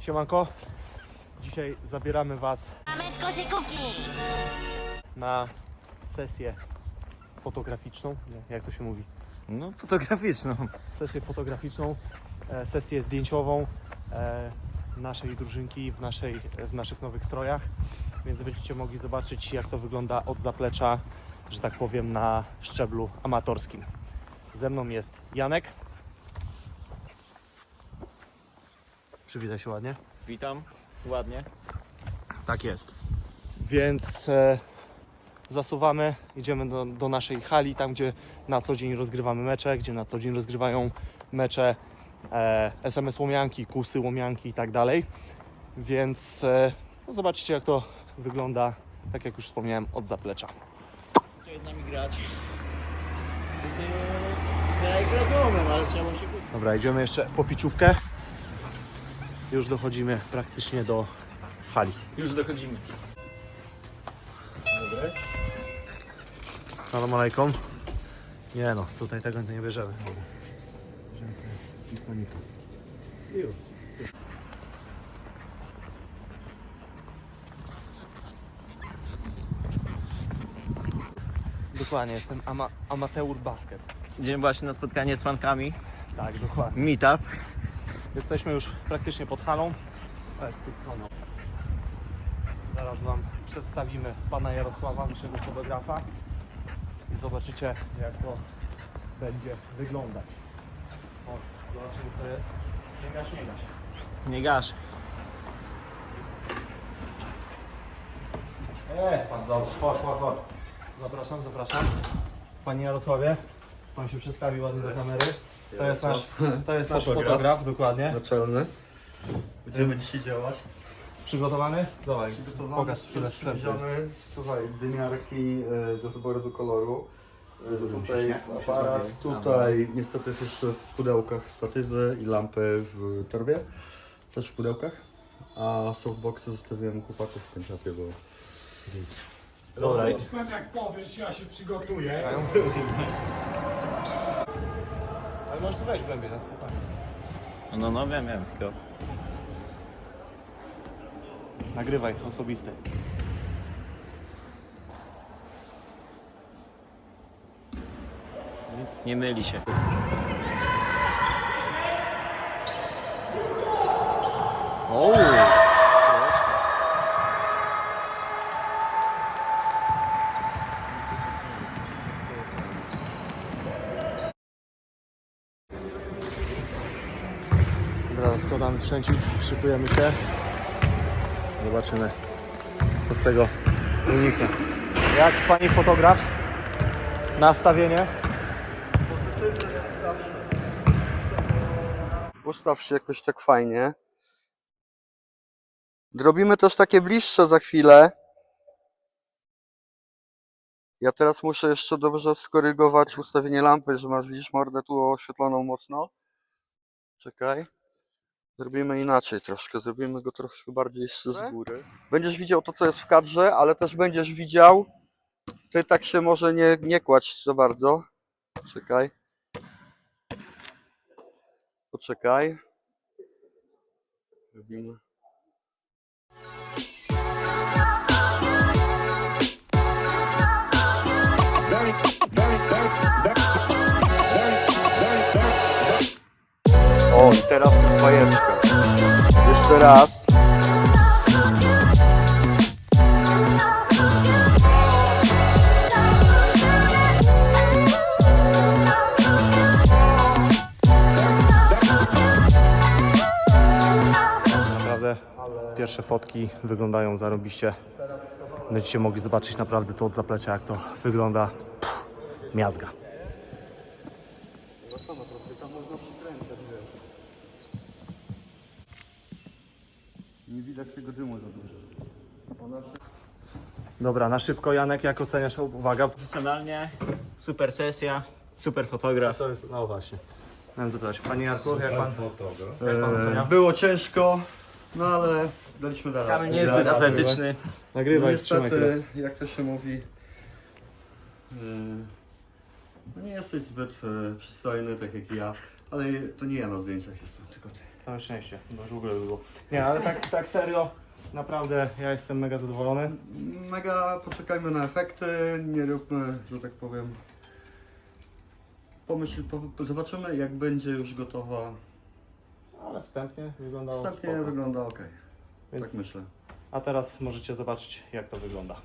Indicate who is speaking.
Speaker 1: Siemanko. Dzisiaj zabieramy Was na sesję fotograficzną. Nie, jak to się mówi?
Speaker 2: No, fotograficzną.
Speaker 1: Sesję fotograficzną, e, sesję zdjęciową e, naszej drużynki w, naszej, w naszych nowych strojach. Więc będziecie mogli zobaczyć, jak to wygląda od zaplecza, że tak powiem, na szczeblu amatorskim. Ze mną jest Janek. Przywitaj się ładnie.
Speaker 2: Witam, ładnie.
Speaker 1: Tak jest. Więc e, zasuwamy, idziemy do, do naszej hali, tam gdzie na co dzień rozgrywamy mecze, gdzie na co dzień rozgrywają mecze e, SMS Łomianki, Kusy Łomianki i tak dalej. Więc e, no zobaczcie jak to wygląda, tak jak już wspomniałem, od zaplecza.
Speaker 2: Chciał z nami grać. Ja jak rozumiem, ale trzeba się kupić.
Speaker 1: Dobra, idziemy jeszcze po piczówkę. Już dochodzimy praktycznie do hali.
Speaker 2: Już dochodzimy.
Speaker 1: Salam alejkum. Nie no, tutaj tego nie bierzemy. Bierzemy sobie pitonika. I już. Dokładnie, jestem ama amateur basket.
Speaker 2: Idziemy właśnie na spotkanie z fankami.
Speaker 1: Tak, dokładnie.
Speaker 2: Meetup.
Speaker 1: Jesteśmy już praktycznie pod halą. To jest z tej strony. Zaraz Wam przedstawimy pana Jarosława, naszego fotografa. I zobaczycie, jak to będzie wyglądać. O, zobaczymy, co jest. Nie gaś, nie gaś.
Speaker 2: Nie gasz.
Speaker 1: Jest pan, dobrze. Chodź, chodź, chodź. Zapraszam, zapraszam. Panie Jarosławie, pan się przedstawi ładnie do kamery. To jest nasz, to jest nasz
Speaker 3: Fotograf.
Speaker 1: fotograf, dokładnie.
Speaker 3: Naczelny. Będziemy dzisiaj działać.
Speaker 1: Przygotowany? Dawaj,
Speaker 3: Przygotowany,
Speaker 1: pokaż chwilę sprzętu.
Speaker 3: Przybliżony. Słuchaj, dymiarki e, do wyboru do koloru. E, Tutaj aparat, tutaj niestety jest jeszcze w pudełkach statywy i lampy w torbie. Też w pudełkach. A softboxy zostawiłem chłopaków w pięciapie, bo
Speaker 1: Dobra,
Speaker 4: Pan jak powiesz, ja się przygotuję.
Speaker 1: Możesz tu wejść głębiej, na spokojnie.
Speaker 2: No, no, wiem, wiem, tylko...
Speaker 1: Nagrywaj, osobisty.
Speaker 2: Nie myli się. O!
Speaker 1: Dobra, składamy sprzęcik, szykujemy się. Zobaczymy, co z tego wyniknie. Jak pani fotograf? Nastawienie?
Speaker 3: Ustaw się jakoś tak fajnie. Zrobimy też takie bliższe za chwilę. Ja teraz muszę jeszcze dobrze skorygować ustawienie lampy, że masz, widzisz mordę tu oświetloną mocno. Czekaj. Zrobimy inaczej troszkę, zrobimy go troszkę bardziej jeszcze z góry. Będziesz widział to, co jest w kadrze, ale też będziesz widział, ty tak się może nie, nie kładź za bardzo. Czekaj. Poczekaj. Robimy. O, i teraz jest bajeczka. Jeszcze raz.
Speaker 1: Naprawdę pierwsze fotki wyglądają zarobiście. Będziecie mogli zobaczyć naprawdę to od zaplecza, jak to wygląda. Pff, miazga.
Speaker 3: Nie widać tego dymu za dużo.
Speaker 1: Dobra, na szybko Janek, jak oceniasz? Uwaga.
Speaker 2: Profesjonalnie, super sesja, super fotograf.
Speaker 1: To jest, no właśnie. Miałem zapytać, Panie Jarku, jak pan, jak pan
Speaker 3: E,
Speaker 1: ocenia?
Speaker 3: było ciężko, no ale daliśmy dalej.
Speaker 2: Kamil nie jest zbyt atletyczny.
Speaker 3: No
Speaker 1: Nagrywaj, trzymaj chwilę.
Speaker 3: niestety, jak to się mówi, no nie jesteś zbyt e, przystojny, tak jak ja, ale to nie ja na zdjęciach jestem, tylko ty.
Speaker 1: Całe szczęście, bo już w ogóle by było. Nie, ale tak, tak serio, naprawdę ja jestem mega zadowolony.
Speaker 3: Mega poczekajmy na efekty, nie róbmy, że tak powiem. Pomyśl, po, zobaczymy jak będzie już gotowa.
Speaker 1: Ale wstępnie wyglądało
Speaker 3: Wstępnie
Speaker 1: spoko.
Speaker 3: wygląda ok.
Speaker 1: Więc,
Speaker 3: Tak myślę.
Speaker 1: A teraz możecie zobaczyć jak to wygląda.